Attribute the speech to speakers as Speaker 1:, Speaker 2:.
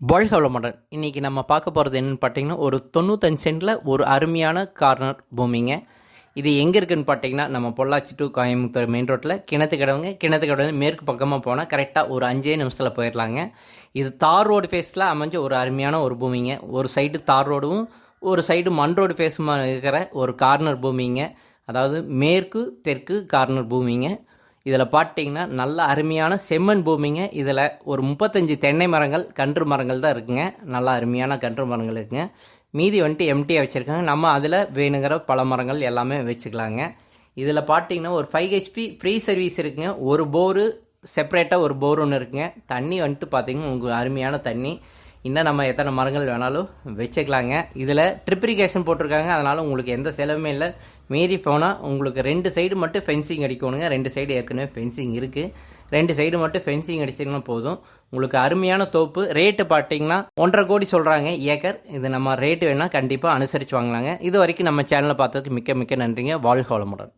Speaker 1: வாழ்க வளமுடன். இன்றைக்கி நம்ம பார்க்க போகிறது என்னென்னு பார்த்தீங்கன்னா ஒரு தொண்ணூத்தஞ்சு சென்டில் ஒரு அருமையான கார்னர் பூமிங்க. இது எங்கே இருக்குன்னு பார்த்தீங்கன்னா நம்ம பொள்ளாச்சி டு கோயம்புத்தூர் மெயின் ரோட்டில் கிணத்து கடவுங்க. கிணத்து கடவு மேற்கு பக்கமாக போனால் கரெக்டாக ஒரு அஞ்சே நிமிஷத்தில் போயிடலாங்க. இது தார் ரோடு ஃபேஸில் அமைஞ்ச ஒரு அருமையான ஒரு பூமிங்க. ஒரு சைடு தார் ரோடும் ஒரு சைடு மண் ரோடு ஃபேஸுமா இருக்கிற ஒரு கார்னர் பூமிங்க. அதாவது மேற்கு தெற்கு கார்னர் பூமிங்க. இதில் பார்த்தீங்கன்னா நல்ல அருமையான செம்மண் பூமிங்க. இதில் ஒரு முப்பத்தஞ்சு தென்னை மரங்கள் கன்று மரங்கள் தான் இருக்குங்க. நல்லா அருமையான கன்று மரங்கள் இருக்குங்க. மீதி வந்துட்டு எம்டியாக வச்சுருக்காங்க. நம்ம அதில் வேணுங்கிற பல மரங்கள் எல்லாமே வச்சுக்கலாங்க. இதில் பார்த்தீங்கன்னா ஒரு ஃபைவ் ஹெச்பி ஃப்ரீ சர்வீஸ் இருக்குங்க. ஒரு போரு செப்பரேட்டாக ஒரு போர் ஒன்று இருக்குங்க. தண்ணி வந்துட்டு பார்த்தீங்கன்னா உங்களுக்கு அருமையான தண்ணி. இன்னும் நம்ம எத்தனை மரங்கள் வேணாலும் வச்சுக்கலாங்க. இதில் ட்ரிப்ரிகேஷன் போட்டிருக்காங்க. அதனால் உங்களுக்கு எந்த செலவுமே இல்லை. மீறி போனால் உங்களுக்கு ரெண்டு சைடு மட்டும் ஃபென்சிங் அடிக்கணுங்க. ரெண்டு சைடு ஏற்கனவே ஃபென்சிங் இருக்குது ரெண்டு சைடு மட்டும் ஃபென்சிங் அடிச்சிங்கன்னா போதும். உங்களுக்கு அருமையான தோப்பு. ரேட்டு பார்த்தீங்கன்னா ஒன்றரை கோடி சொல்கிறாங்க ஏக்கர். இது நம்ம ரேட்டு வேணால் கண்டிப்பாக அனுசரித்து வாங்கலாங்க. இது வரைக்கும் நம்ம சேனலை பார்த்ததுக்கு மிக்க மிக்க நன்றிங்க. வாழ்க வளமுடன்.